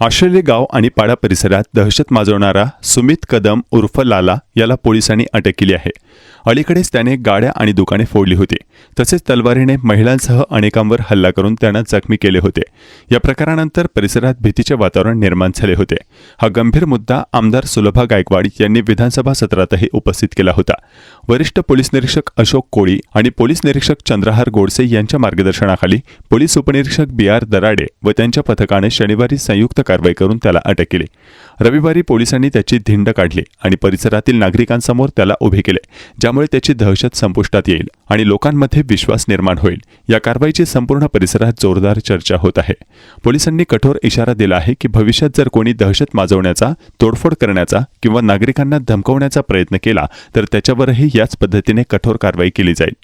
आश्रले गाव आणि पाडा परिसरात दहशत माजवणारा सुमित कदम उर्फ लाला याला पोलिसांनी अटक केली आहे. अलीकडेच त्याने गाड्या आणि दुकाने फोडली होती. तसेच तलवारीने महिलांसह अनेकांवर हल्ला करून त्यांना जखमी केले होते. या प्रकारानंतर परिसरात भीतीचे वातावरण निर्माण झाले होते. हा गंभीर मुद्दा आमदार सुलभा गायकवाड यांनी विधानसभा सत्रातही उपस्थित केला होता. वरिष्ठ पोलीस निरीक्षक अशोक कोळी आणि पोलीस निरीक्षक चंद्रहार गोडसे यांच्या मार्गदर्शनाखाली पोलीस उपनिरीक्षक बी आर दराडे व त्यांच्या पथकाने शनिवारी संयुक्त कारवाई करून त्याला अटक केली. रविवारी पोलिसांनी त्याची धिंड काढली आणि परिसरातील नागरिकांसमोर त्याला उभे केले ज्यामुळे त्याची दहशत संपुष्टात येईल आणि लोकांमध्ये विश्वास निर्माण होईल. या कारवाईची संपूर्ण परिसरात जोरदार चर्चा होत आहे. पोलिसांनी कठोर इशारा दिला आहे की भविष्यात जर कोणी दहशत माजवण्याचा तोडफोड करण्याचा किंवा नागरिकांना धमकवण्याचा प्रयत्न केला तर त्याच्यावरही याच पद्धतीने कठोर कारवाई केली जाईल.